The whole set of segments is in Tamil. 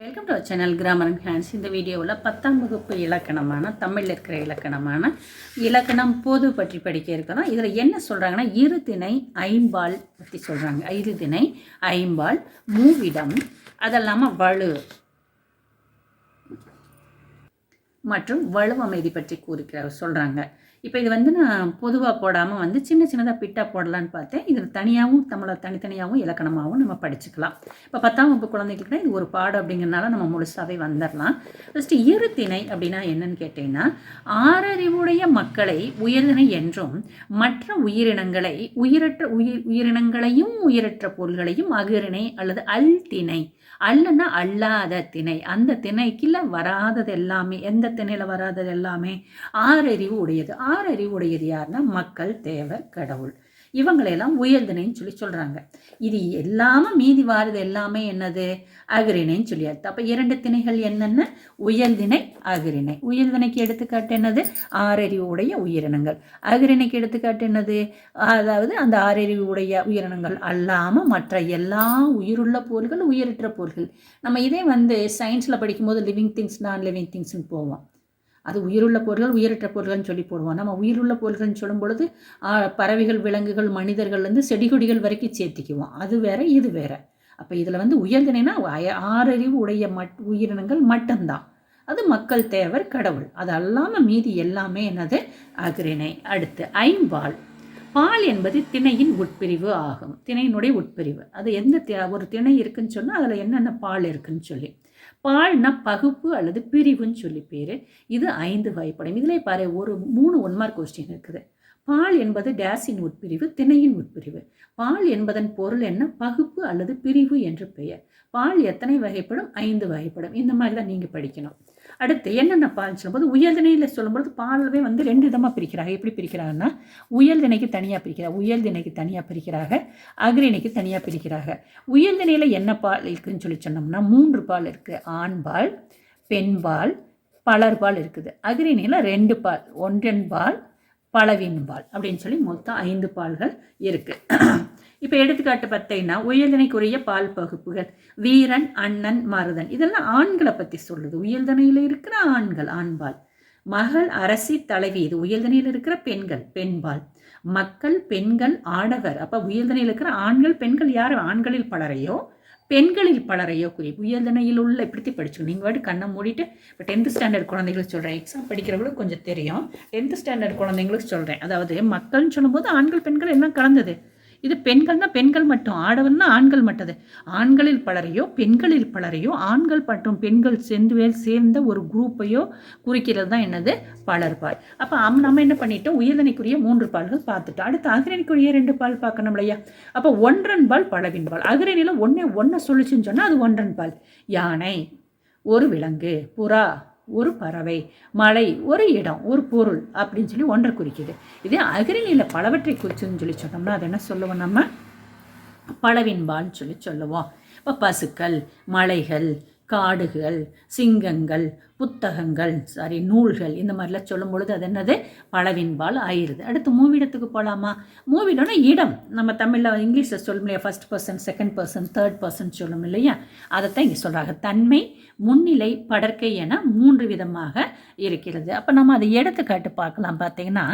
Welcome to channel grammar and hands இந்த வீடியோவில் பத்தாம் வகுப்பு இலக்கணமான தமிழில் இருக்கிற இலக்கணமான இலக்கணம் பொது பற்றி படிக்க இருக்கிறோம். இதில் என்ன சொல்கிறாங்கன்னா இரு திணை ஐம்பால் பற்றி சொல்கிறாங்க இரு திணை ஐம்பால் மூவிடம் அதெல்லாமல் வலு மற்றும் வலுவமைதி பற்றி கூறுகிறார் சொல்கிறாங்க இப்போ இது வந்து நான் பொதுவாக போடாமல் வந்து சின்ன சின்னதாக பிட்டாக போடலான்னு பார்த்தேன். இதில் தனியாகவும் தமிழை தனித்தனியாகவும் இலக்கணமாகவும் நம்ம படிச்சுக்கலாம். இப்போ பத்தாம் வகுப்பு குழந்தைகளுக்குனா இது ஒரு பாடம் அப்படிங்கிறனால நம்ம முழுசாகவே வந்துடலாம் ஃபஸ்ட்டு இருத்திணை அப்படின்னா என்னன்னு கேட்டிங்கன்னா ஆறறிவுடைய மக்களை உயர்திணை என்றும் மற்ற உயிரினங்களை உயிரற்ற உயிர் உயிரினங்களையும் உயிரற்ற பொருள்களையும் அகிரிணை அல்லது அல் திணை அல்லன்னா அல்லாத திணை. அந்த திணைக்குள்ள வராதது எல்லாமே எந்த திணையில் வராதது எல்லாமே? ஆறறிவு உடையது. ஆறறிவு உடையது யாருன்னா மக்கள் தேவர் கடவுள். இவங்களையெல்லாம் உயர்ந்தனைன்னு சொல்லி சொல்கிறாங்க இது எல்லாமே மீதி வாரது எல்லாமே என்னது? அகிரிணைன்னு சொல்லியாச்சு. அப்போ இரண்டு திணைகள் என்னென்ன? உயர்திணை அகிரிணை உயர்திணைக்கு எடுத்துக்காட்டு என்னது? ஆறறிவு உடைய உயிரினங்கள். அகிரிணைக்கு எடுத்துக்காட்டு என்னது? அதாவது அந்த ஆறறிவு உடைய உயிரினங்கள் அல்லாமல் மற்ற எல்லா உயிருள்ள பொருள்கள் உயிரற்ற பொருள்கள் நம்ம இதே வந்து சயின்ஸில் படிக்கும்போது லிவிங் திங்ஸ் நான் லிவிங் திங்ஸ்னு போவோம். அது உயிருள்ள பொருள்கள் உயிரற்ற பொருள்கள்னு சொல்லி போடுவோம். நம்ம உயிருள்ள பொருள்கள்னு சொல்லும் பொழுது பறவைகள் விலங்குகள் மனிதர்கள்லேருந்து செடிகொடிகள் வரைக்கும் சேர்த்திக்குவோம். அது வேற இது வேற. அப்போ இதில் வந்து உயர்ந்தனைனா ஆறறிவு உடைய மட் உயிரினங்கள் மட்டும்தான். அது மக்கள் தேவர் கடவுள். அது அல்லாமல் மீதி எல்லாமே என்னது? அகிரிணை அடுத்து ஐம்பால். பால் என்பது திணையின் உட்பிரிவு ஆகும். திணையினுடைய உட்பிரிவு. அது எந்த ஒரு திணை இருக்குன்னு சொன்னால் அதில் என்னென்ன பால் இருக்குன்னு சொல்லி. பால்னா பகுப்பு அல்லது பிரிவுன்னு சொல்லி பேர். இது ஐந்து வகைப்படும். இதில் பாரு ஒரு மூணு ஒன்மார்க் கொஸ்டின் இருக்குது. பால் என்பது டேஸின் உட்பிரிவு திணையின் உட்பிரிவு. பால் என்பதன் பொருள் என்ன? பகுப்பு அல்லது பிரிவு என்று பெயர். பால் எத்தனை வகைப்படும்? ஐந்து வகைப்படும். இந்த மாதிரி தான் நீங்கள் படிக்கணும். அடுத்து என்னென்ன பால் சொல்லும்போது உயர்திணையில் சொல்லும்போது பாலவே வந்து ரெண்டு விதமாக பிரிக்கிறாங்க. எப்படி பிரிக்கிறாங்கன்னா உயர்திணைக்கு தனியாக பிரிக்கிறாங்க. உயர்திணைக்கு தனியாக பிரிக்கிறாங்க. அக்ரிணைக்கு தனியாக பிரிக்கிறாங்க. உயர்திணையில் என்ன பால் இருக்குதுன்னு சொல்லி சொன்னோம்னா மூன்று பால் இருக்குது ஆண்பால் பெண்பால் பலர்பால் இருக்குது. அக்ரிணையில் ரெண்டு பால் ஒன்றன் பால் பலவின் பால் அப்படின்னு சொல்லி மொத்தம் ஐந்து பால்கள் இருக்குது இப்போ எடுத்துக்காட்டு பார்த்தீங்கன்னா உயர்தனைக்குரிய பால் பகுப்புகள் வீரன் அண்ணன் மருதன். இதெல்லாம் ஆண்களை பற்றி சொல்லுது. உயர்தனையில் இருக்கிற ஆண்கள் ஆண்பால். மகள் அரசி தலைவி இது உயர்தனையில் இருக்கிற பெண்கள் பெண்பால். மக்கள் பெண்கள் ஆடவர். அப்போ உயர்தனையில் இருக்கிற ஆண்கள் பெண்கள் யார்? ஆண்களில் பலரையோ பெண்களில் பலரையோ குறி உயர்தனையில் உள்ள இப்படி படிச்சுக்கணும். நீங்கள் வாட்டி கண்ணை மூடிட்டு இப்போ டென்த்து ஸ்டாண்டர்ட் குழந்தைங்களுக்கு சொல்கிறேன் எக்ஸாம் படிக்கிறவங்களுக்கு கொஞ்சம் தெரியும். டென்த்து ஸ்டாண்டர்ட் குழந்தைங்களுக்கு சொல்கிறேன் அதாவது மக்கள்னு சொல்லும்போது ஆண்கள் பெண்கள் எல்லாம் கலந்தது. இது பெண்கள்னா பெண்கள் மட்டும் ஆடவர்னா ஆண்கள் மட்டது ஆண்களில் பலரையோ பெண்களில் பலரையோ ஆண்கள் மற்றும் பெண்கள் சேர்ந்து சேர்ந்த ஒரு குரூப்பையோ குறிக்கிறது தான் என்னது? பலர்பால். அப்போ அம் நம்ம என்ன பண்ணிட்டோம்? உயர்தனைக்குரிய மூன்று பால்கள் பார்த்துட்டோம். அடுத்து அகிரணிக்குரிய ரெண்டு பால் பார்க்கணும் இல்லையா? அப்போ ஒன்றன் பால் பலவின் பால். அகிரணியில் ஒன்றே ஒன்றை சொல்லிச்சுன்னு சொன்னால் அது ஒன்றன் பால். யானை ஒரு விலங்கு புறா ஒரு பறவை மலை ஒரு இடம் ஒரு பொருள் அப்படின்னு சொல்லி ஒன்றை குறிக்குது. இதே அகிரிணியில் பலவற்றை குறிச்சுன்னு சொல்லி சொன்னோம்னா அது என்ன சொல்லுவோம் நம்ம? பலவின்பான்னு சொல்லி சொல்லுவோம். இப்போ பசுக்கள் மலைகள் காடுகள் சிங்கங்கள் புத்தகங்கள் சாரி நூல்கள் இந்த மாதிரிலாம் சொல்லும் பொழுது அது என்னது? பலவின்பால் ஆயிடுது. அடுத்து மூவிடத்துக்கு போகலாமா மூவிடம்னா இடம். நம்ம தமிழில் இங்கிலீஷில் சொல்லும் இல்லையா? First person second person third person சொல்லும் இல்லையா? அதைத்தான் இங்கே சொல்கிறாங்க தன்மை முன்னிலை படற்கை என மூன்று விதமாக இருக்கிறது. அப்போ நம்ம அதை எடுத்துக்காட்டு பார்க்கலாம். பார்த்தீங்கன்னா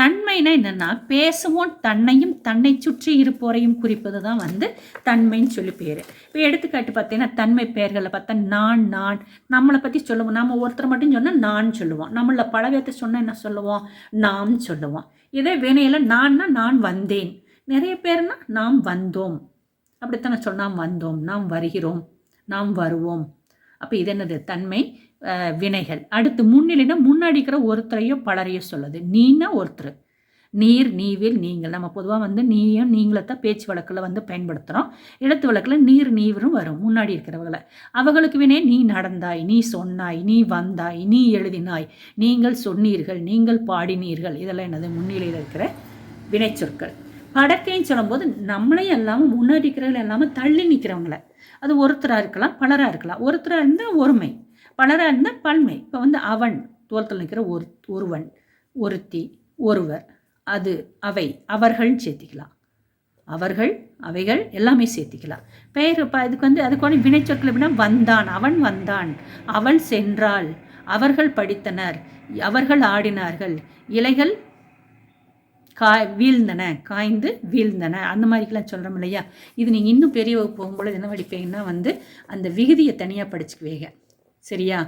தன்மைனா என்னென்னா பேசுவோம் தன்னையும் தன்னை சுற்றி இருப்போரையும் குறிப்பது தான் வந்து தன்மைன்னு சொல்லி பேர். இப்போ எடுத்துக்காட்டு பார்த்தீங்கன்னா தன்மை பெயர்களை பார்த்தா நான் நான் நம்மளை பற்றி சொல்லுவோம் நம்ம ஒருத்தர் மட்டும் சொன்னால் நான் சொல்லுவோம் நம்மள பழவேத்தை சொன்னால் என்ன சொல்லுவோம் நாம் சொல்லுவோம் இதே வினையில் நான்னா நான் வந்தேன். நிறைய பேர்னா நாம் வந்தோம். அப்படித்தானே சொன்னால் வந்தோம் நாம் வருகிறோம் நாம் வருவோம். அப்போ இது என்னது? தன்மை வினைகள். அடுத்து முன்னிலைனா முன்னாடிக்கிற ஒருத்தரையோ பலரையோ சொல்லுது. நீனா ஒருத்தர். நீர் நீவில் நீங்கள். நம்ம பொதுவாக வந்து நீயும் நீங்களை தான் பேச்சு வழக்கில் வந்து பயன்படுத்துகிறோம் எழுத்து வழக்கில் நீர் நீவரும் வரும். முன்னாடி இருக்கிறவங்களை. அவர்களுக்கு வினே நீ நடந்தாய் நீ சொன்னாய் நீ வந்தாய் நீ எழுதினாய். நீங்கள் சொன்னீர்கள் நீங்கள் பாடினீர்கள். இதெல்லாம் என்னது? முன்னிலையில் இருக்கிற வினைச்சொற்கள். படத்தையும் சொல்லும்போது நம்மளையும் எல்லாமும் முன்னாடி இருக்கிறவங்க எல்லாமே தள்ளி நிற்கிறவங்கள அது ஒருத்தராக இருக்கலாம் பலராக இருக்கலாம். ஒருத்தராக இருந்தால் ஒருமை. பலராக இருந்தால் பல்மை இப்போ வந்து அவன் தோலத்தில் நிற்கிற ஒரு ஒருவன் ஒருத்தி ஒருவர். அது அவை அவர்கள் சேர்த்திக்கலாம். அவர்கள் அவைகள் எல்லாமே சேர்த்திக்கலாம். பெயர் இப்போ அதுக்கு வந்து அதுக்கு வந்து வினைச்சொற்கள் எப்படின்னா வந்தான் அவன் வந்தான் அவள் சென்றாள் அவர்கள் படித்தனர் அவர்கள் ஆடினார்கள் இலைகள் காய் வீழ்ந்தன காய்ந்து வீழ்ந்தன அந்த மாதிரிக்கெலாம் சொல்கிறோம் இல்லையா? இது நீங்கள் இன்னும் பெரிய வகுப்பு போகும்பொழுது என்ன படிப்பீங்கன்னா வந்து அந்த விகுதியை தனியாக படிச்சுக்குவீங்க. சரியா?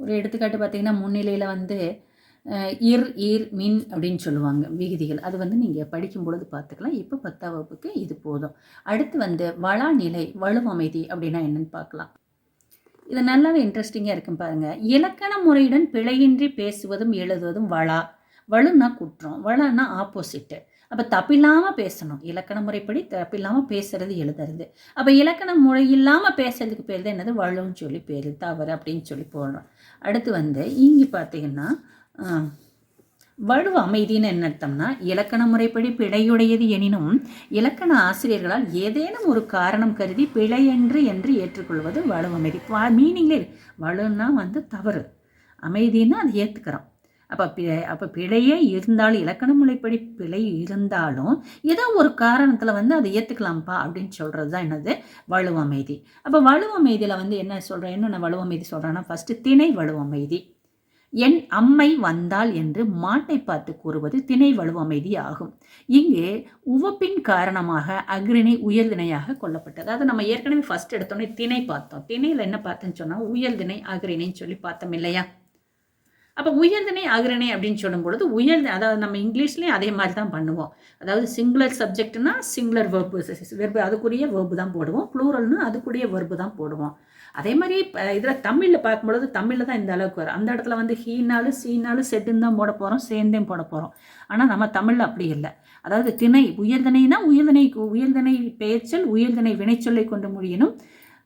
ஒரு எடுத்துக்காட்டு பார்த்தீங்கன்னா முன்னிலையில் வந்து இர் ஈர் மின் அப்படின்னு சொல்லுவாங்க விகுதிகள். அது வந்து நீங்கள் படிக்கும் பொழுது பார்த்துக்கலாம். இப்போ பத்தாம் வகுப்புக்கு இது போதும். அடுத்து வந்து வளாநிலை வலுவமைதி அப்படின்னா என்னன்னு பார்க்கலாம். இது நல்லாவே இன்ட்ரெஸ்டிங்காக இருக்கும் பாருங்கள் இலக்கண முறையுடன் பிழையின்றி பேசுவதும் எழுதுவதும் வளா. வலுன்னா குற்றம். வளான்னா ஆப்போசிட்டு அப்போ தப்பில்லாமல் பேசணும். இலக்கண முறைப்படி தப்பில்லாமல் பேசுறது எழுதுறது. அப்போ இலக்கண முறை இல்லாமல் பேசுறதுக்கு பேர் தான் என்னது? வலுன்னு சொல்லி பேர் தவறு அப்படின்னு சொல்லி போடுறோம். அடுத்து வந்து இங்கே பார்த்தீங்கன்னா வலு அமைதின்னு என்ன அர்த்தம்னா இலக்கண முறைப்படி பிழையுடையது எனினும் இலக்கண ஆசிரியர்களால் ஏதேனும் ஒரு காரணம் கருதி பிழை என்று என்று ஏற்றுக்கொள்வது வலு அமைதி. மீனிங்லே வலுன்னா வந்து தவறு. அமைதின்னா அதை ஏற்றுக்கிறோம் அப்போ பி அப்போ பிழையே இருந்தாலும் இலக்கண முறைப்படி பிழை இருந்தாலும் ஏதோ ஒரு காரணத்தில் வந்து அதை ஏற்றுக்கலாம்ப்பா அப்படின்னு சொல்கிறது தான் என்னது வலுவமைதி அப்போ வலுவமைதியில் வந்து என்ன சொல்கிறேன் என்னென்ன வலுவமைதி சொல்கிறேன்னா ஃபஸ்ட்டு திணை வலுவமைதி என் அம்மை வந்தாள் என்று மாட்டை பார்த்து கூறுவது திணை வலுவமைதி ஆகும். இங்கே உவப்பின் காரணமாக அக்ரிணை உயர்திணையாக கொல்லப்பட்டது. அதை நம்ம ஏற்கனவே ஃபஸ்ட் எடுத்தோன்னே திணை பார்த்தோம். திணையில் என்ன பார்த்தோன்னு சொன்னால் உயர்திணை அக்ரிணைன்னு சொல்லி பார்த்தோம் இல்லையா? அப்போ உயர்திணை அக்ரிணை அப்படின்னு சொல்லும் பொழுது அதாவது நம்ம இங்கிலீஷ்லேயும் அதே மாதிரி தான் பண்ணுவோம். அதாவது சிங்குலர் சப்ஜெக்ட்னா சிங்குலர் வெர்பு வெர்பு அதுக்குரிய வெர்பு தான் போடுவோம். ப்ளூரல்னு அதுக்குரிய வெர்பு தான் போடுவோம். அதே மாதிரி இதில் தமிழில் பார்க்கும்பொழுது தமிழில் தான் இந்த அளவுக்கு வரும். அந்த இடத்துல வந்து ஹீனாலும் சீனாலும் செட்டுன்னு தான் போட போகிறோம் சேர்ந்தேன் போட போகிறோம் ஆனால் நம்ம தமிழில் அப்படி இல்லை. அதாவது திணை உயர்தனைனா உயர்தனை உயர்தனை பெயர்ச்சல் உயர்தனை வினைச்சொல்லை கொண்டு முடியணும்.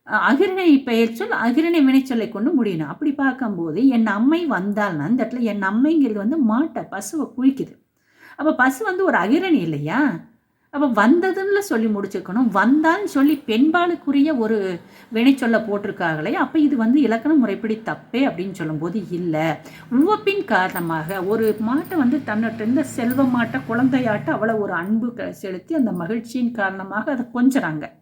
அகிரணை பெயர் சொல் அகிரணை வினைச்சொல்லை கொண்டு முடியணும். அப்படி பார்க்கும்போது என் அம்மை வந்தால்னா இந்த இடத்துல என் அம்மைங்கிறது வந்து மாட்டை பசுவை குறிக்குது அப்போ பசு வந்து ஒரு அகிரணி இல்லையா? அப்போ வந்ததுன்னு சொல்லி முடிச்சிருக்கணும் வந்தான்னு சொல்லி பெண்பாலுக்குரிய ஒரு வினைச்சொல்ல போட்டிருக்காங்களே அப்போ இது வந்து இலக்கண முறைப்படி தப்பே அப்படின்னு சொல்லும்போது இல்லை. உவப்பின் காரணமாக ஒரு மாட்டை வந்து தன்னிட்ட இருந்த செல்வ மாட்டை குழந்தையாட்ட அவ்வளோ ஒரு அன்பு க- செலுத்தி அந்த மகிழ்ச்சியின் காரணமாக அதை கொஞ்சறாங்க.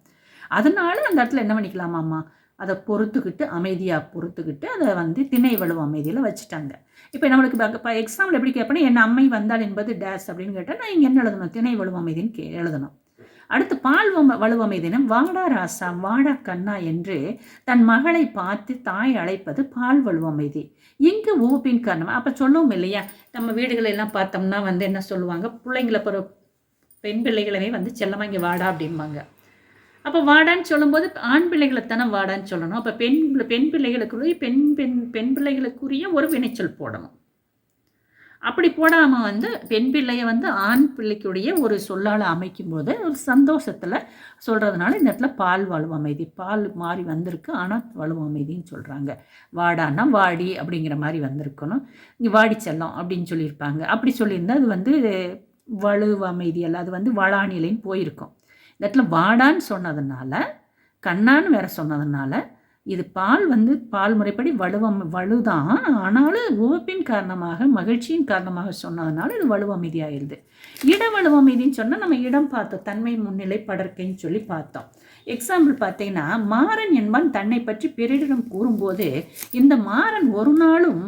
அதனால அந்த இடத்துல என்ன பண்ணிக்கலாமாம்மா அதை பொறுத்துக்கிட்டு அமைதியாக பொறுத்துக்கிட்டு அதை வந்து திணை வலுவ அமைதியில் வச்சுட்டாங்க. இப்போ நம்மளுக்கு இப்போ எக்ஸாம்பிள் எப்படி கேட்பேன்னா என் அம்மை வந்தால் என்பது டேஸ் அப்படின்னு கேட்டால் நான் இங்கே என்ன எழுதணும்? திணை வலுவ அமைதின்னு கே எழுதணும். அடுத்து பால் வம- வலுவமைதினம் வாடா ராசா வாடா கண்ணா என்று தன் மகளை பார்த்து தாய் அழைப்பது பால் வலுவமைதி இங்கு ஊப்பின் காரணம் அப்போ சொல்லவும் இல்லையா நம்ம வீடுகளெல்லாம் பார்த்தோம்னா வந்து என்ன சொல்லுவாங்க பிள்ளைங்களை பிற பெண் பிள்ளைகளவே வந்து செல்லமாக இங்கே வாடா அப்படிம்பாங்க. அப்போ வாடான்னு சொல்லும்போது ஆண் பிள்ளைகளைத்தானே வாடான்னு சொல்லணும். அப்போ பெண் பெண் பிள்ளைகளுக்குரிய பெண் பெண் பெண் பிள்ளைகளுக்குரிய ஒரு வினைச்சொல் போடணும். அப்படி போடாமல் வந்து பெண் பிள்ளையை வந்து ஆண் பிள்ளைக்குடைய ஒரு சொல்லால் அமைக்கும்போது ஒரு சந்தோஷத்தில் சொல்கிறதுனால இந்த இடத்துல பால் வலுவ அமைதி பால் மாறி வந்திருக்கு ஆனால் வலுவ அமைதின்னு சொல்கிறாங்க வாடான்னா வாடி அப்படிங்கிற மாதிரி வந்திருக்கணும். இங்கே வாடி செல்லம் அப்படின்னு சொல்லியிருப்பாங்க. அப்படி சொல்லியிருந்தால் அது வந்து வலு அமைதி அல்ல அது வந்து வளாநிலைன்னு போயிருக்கும். இந்த இடத்துல வாடான்னு சொன்னதுனால கண்ணான்னு வேற சொன்னதுனால இது பால் வந்து பால் முறைப்படி வலுவம் வலுதான். ஆனாலும் உவப்பின் காரணமாக மகிழ்ச்சியின் காரணமாக சொன்னதுனால இது வலுவமைதி ஆயிடுது இட வலுவமைதின்னு சொன்னால் நம்ம இடம் பார்த்தோம். தன்மை முன்னிலை படற்கைன்னு சொல்லி பார்த்தோம். எக்ஸாம்பிள் பார்த்தீங்கன்னா மாறன் என்பான் தன்னை பற்றி பிறரிடம் கூறும்போது இந்த மாறன் ஒரு நாளும்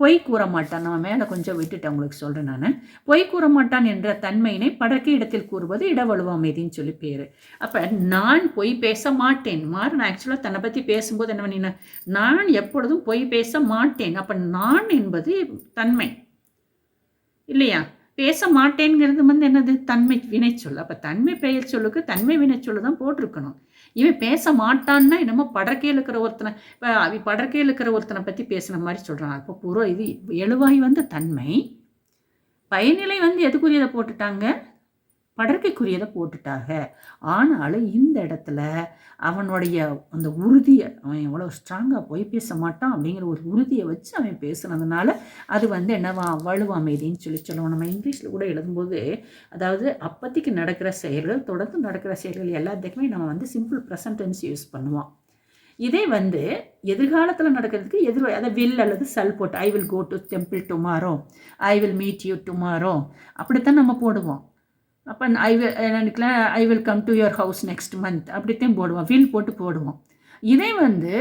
பொய் கூற மாட்டான். நான் மேலே கொஞ்சம் விட்டுட்டு உங்களுக்கு சொல்கிறேன் நான். பொய் கூற மாட்டான் என்ற தன்மையினை படக்க இடத்தில் கூறுவது இடவழுவ அமைதின்னு சொல்லி பேர். அப்போ நான் பொய் பேச மாட்டேன். மாறன் ஆக்சுவலாக தன்னை பற்றி பேசும்போது என்ன பண்ணின நான் எப்பொழுதும் பொய் பேச மாட்டேன். அப்போ நான் என்பது தன்மை. இல்லையா? பேச மாட்டேங்கிறது வந்து என்னது? தன்மை வினைச்சொல். அப்போ தன்மை பெயர் சொல்லுக்கு தன்மை வினைச்சொல்லு தான் போட்டிருக்கணும். இவன் பேச மாட்டான்னா என்னமோ படற்கையில் இருக்கிற ஒருத்தனை இப்போ படற்கையில் இருக்கிற ஒருத்தனை பற்றி பேசின மாதிரி சொல்கிறான் அப்போ புற இது எழுவாய் வந்து தன்மை பயனிலை வந்து எதுக்குரியதை போட்டுட்டாங்க? படற்கைக்குரியதை போட்டுட்டாங்க. ஆனாலும் இந்த இடத்துல அவனுடைய அந்த உறுதியை அவன் எவ்வளோ ஸ்ட்ராங்காக போய் பேச மாட்டான் அப்படிங்கிற ஒரு உறுதியை வச்சு அவன் பேசுனதுனால அது வந்து என்னவா வலுவ அமைதின்னு சொல்லி சொல்லுவோம். நம்ம இங்கிலீஷில் கூட எழுதும்போது அதாவது அப்போதைக்கு நடக்கிற செயல்கள் தொடர்ந்து நடக்கிற செயல்கள் எல்லாத்துக்குமே நம்ம வந்து சிம்பிள் ப்ரெசன்டென்ஸ் யூஸ் பண்ணுவோம். இதே வந்து எதிர்காலத்தில் நடக்கிறதுக்கு எதிர் அதாவது வில் அல்லது சல் போட்டு I will go to temple tomorrow I will meet you tomorrow அப்படித்தான் நம்ம போடுவோம். அப்போ ஐ வில் நினைக்கலாம் I will come to your house next month அப்படித்தான் போடுவோம். வில் போட்டு போடுவோம். இதே வந்து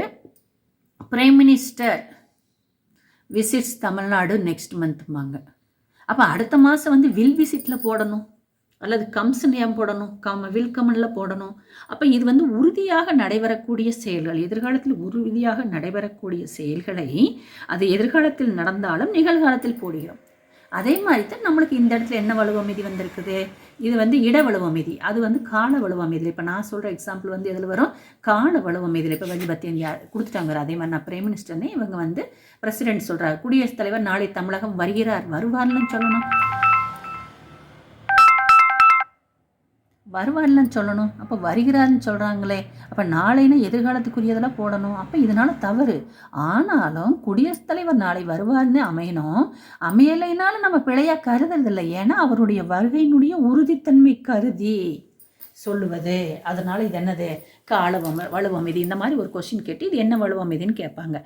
prime minister visits Tamil Nadu next மந்த்மாங்க அப்போ அடுத்த மாதம் வந்து வில் விசிட்டில் போடணும். அல்லது கம்ஸ்ன்னு ஏன் போடணும்? கம் வில் கமனில் போடணும். அப்போ இது வந்து உறுதியாக நடைபெறக்கூடிய செயல்கள். எதிர்காலத்தில் உறுதியாக நடைபெறக்கூடிய செயல்களை அது எதிர்காலத்தில் நடந்தாலும் நிகழ்காலத்தில் போடுகிறோம். அதே மாதிரி தான் நம்மளுக்கு இந்த இடத்துல என்ன வலுவ அமைதி வந்திருக்குது? இது வந்து இட அமைதி. அது வந்து கால வலுவமைதியில் இப்போ நான் சொல்கிற எக்ஸாம்பிள் வந்து எதில் வரும்? கால வலுவமைதியில் இப்போ வந்து யார் கொடுத்துட்டாங்க அதே மாதிரி. நான் பிரைம் மினிஸ்டர்னே இவங்க வந்து பிரசிடென்ட் சொல்கிறார் குடியரசுத் தலைவர் நாளை தமிழகம் வருகிறார். வருவார்னு சொல்லணும். வருவார்லன்னு சொல்லணும். அப்போ வருகிறார்னு சொல்கிறாங்களே அப்போ நாளைன்னு எதிர்காலத்துக்குரியதெல்லாம் போடணும். அப்போ இதனால் தவறு. ஆனாலும் குடியரசுத் தலைவர் நாளை வருவார்னு அமையணும். அமையலைனாலும் நம்ம பிழையாக கருதுறதில்லை. ஏன்னா அவருடைய வருகையினுடைய உறுதித்தன்மை கருதி சொல்லுவது. அதனால் இது என்னது? காலவம வலுவமைதி. இந்த மாதிரி ஒரு கொஷின் கேட்டு இது என்ன வலுவமைதின்னு கேட்பாங்க.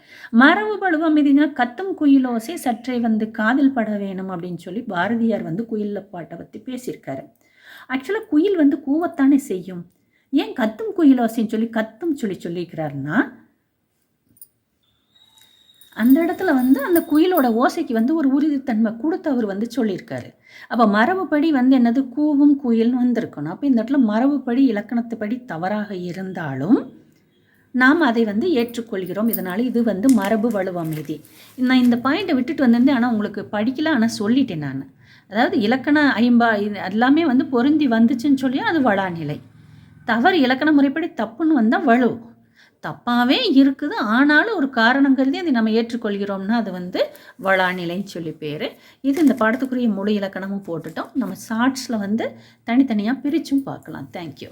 மரபு வலுவமைதினா கத்தும் குயிலோசை சற்றே வந்து காதில் பட வேணும் அப்படின்னு சொல்லி பாரதியார் வந்து குயிலில் பாட்டை பற்றி பேசியிருக்காரு. ஆக்சுவலாக குயில் வந்து கூவத்தானே செய்யும். ஏன் கத்தும் குயிலோசைன்னு சொல்லி கத்தும் சொல்லி சொல்லியிருக்கிறாருன்னா அந்த இடத்துல வந்து அந்த குயிலோட ஓசைக்கு வந்து ஒரு உறுதித்தன்மை கொடுத்து அவர் வந்து சொல்லியிருக்காரு. அப்போ மரபுப்படி வந்து என்னது? கூவும் குயில்னு வந்திருக்கணும். அப்போ இந்த இடத்துல மரபுப்படி இலக்கணத்துப்படி தவறாக இருந்தாலும் நாம் அதை வந்து ஏற்றுக்கொள்கிறோம். இதனால் இது வந்து மரபு வலுவமைதி. நான் இந்த பாயிண்ட்டை விட்டுட்டு வந்திருந்தேன். ஆனால் உங்களுக்கு படிக்கல. ஆனால் சொல்லிட்டேன் நான். அதாவது இலக்கண ஐம்பா இது எல்லாமே வந்து பொருந்தி வந்துச்சுன்னு சொல்லி அது வளாநிலை. தவறு இலக்கண முறைப்படி தப்புன்னு வந்தால் வலு. தப்பாகவே இருக்குது ஆனாலும் ஒரு காரணம் கருதி அதை நம்ம ஏற்றுக்கொள்கிறோம்னா அது வந்து வளாநிலைன்னு சொல்லி பேர். இது இந்த பாடத்துக்குரிய முழு இலக்கணமும் போட்டுட்டோம். நம்ம ஷார்ட்ஸில் வந்து தனித்தனியாக பிரித்தும் பார்க்கலாம். தேங்க்யூ